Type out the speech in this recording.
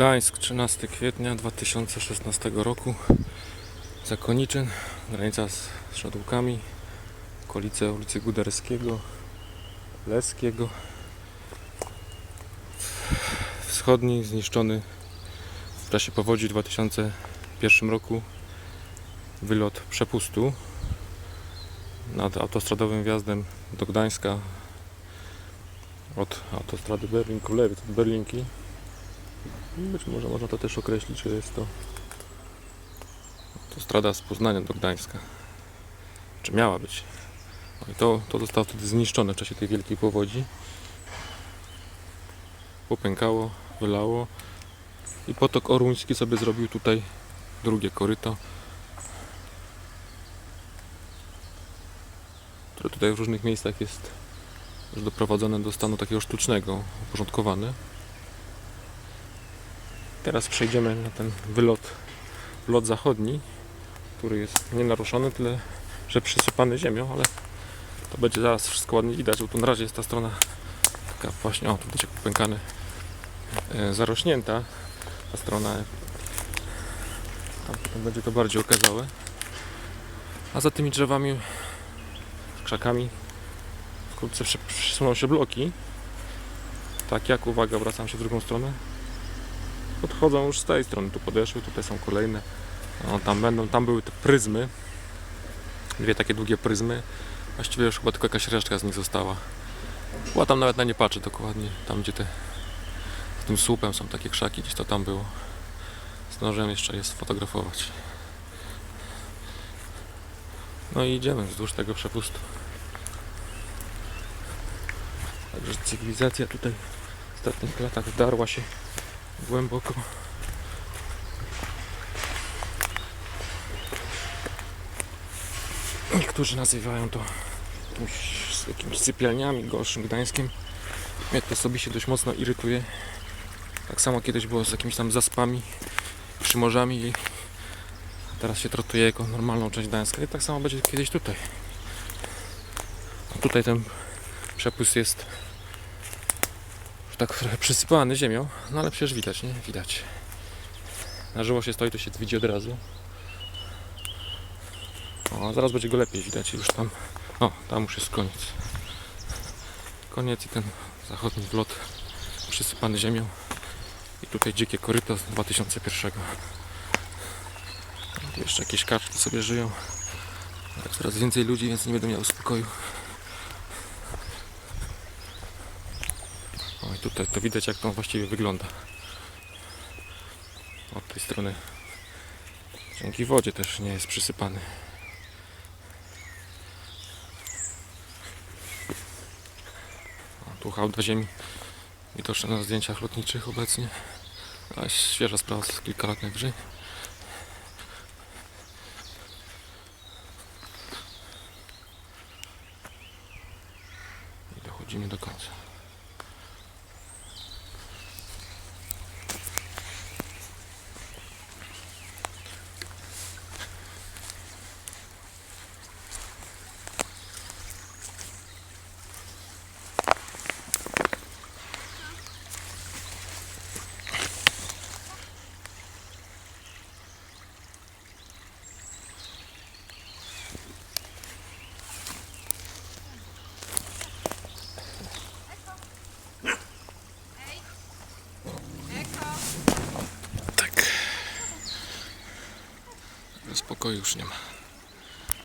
Gdańsk, 13 kwietnia 2016 roku. Zakoniczyn, granica z Szadłkami, okolice ulicy Guderskiego, Leskiego. Wschodni zniszczony w czasie powodzi w 2001 roku wylot przepustu nad autostradowym wjazdem do Gdańska od autostrady Berlin Królewiec, od Berlinki. Być może można to też określić, że jest to autostrada z Poznania do Gdańska. Czy miała być? No i to, to zostało wtedy zniszczone w czasie tej wielkiej powodzi. Popękało, wylało i potok oruński sobie zrobił tutaj drugie koryto. Które tutaj w różnych miejscach jest już doprowadzone do stanu takiego sztucznego, uporządkowane. Teraz przejdziemy na ten wylot, wlot zachodni, który jest nienaruszony, tyle że przysypany ziemią, ale to będzie zaraz wszystko ładnie widać, bo tu na razie jest ta strona taka właśnie, o tu widzicie popękany, e, zarośnięta, ta strona tam będzie to bardziej okazałe. A za tymi drzewami, krzakami wkrótce przysuną się bloki. Tak jak, uwaga, wracam się w drugą stronę. Podchodzą już z tej strony, tu podeszły, tutaj są kolejne. No, tam będą, tam były te pryzmy. Dwie takie długie pryzmy. Właściwie już chyba tylko jakaś resztka z nich została. Była tam nawet na nie patrzę dokładnie. Tam gdzie te z tym słupem są takie krzaki, gdzieś to tam było. Zdążyłem jeszcze je sfotografować. No i idziemy wzdłuż tego przepustu. Także cywilizacja tutaj w ostatnich latach wdarła się głęboko. Niektórzy nazywają to jakimś, jakimiś sypialniami gorszym Gdańskiem. Mnie to osobiście dość mocno irytuje. Tak samo kiedyś było z jakimiś tam zaspami, przymorzami teraz się traktuje jako normalną część Gdańska i tak samo będzie kiedyś tutaj. Tutaj ten przepust jest tak trochę przysypany ziemią, no ale przecież widać, nie? Widać. Na żywo się stoi, to się widzi od razu. O, zaraz będzie go lepiej widać już tam. O, tam już jest koniec. Koniec i ten zachodni wlot przysypany ziemią. I tutaj dzikie koryto z 2001. Tu jeszcze jakieś kaczki sobie żyją. Ale coraz więcej ludzi, więc nie będę miał spokoju. O i tutaj to widać jak to właściwie wygląda. Od tej strony. Dzięki wodzie też nie jest przysypany. O, tu hałda ziemi. Widoczna na zdjęciach lotniczych obecnie. A świeża sprawa z kilka lat najwyżej. I dochodzimy do końca. Spokoju już nie ma.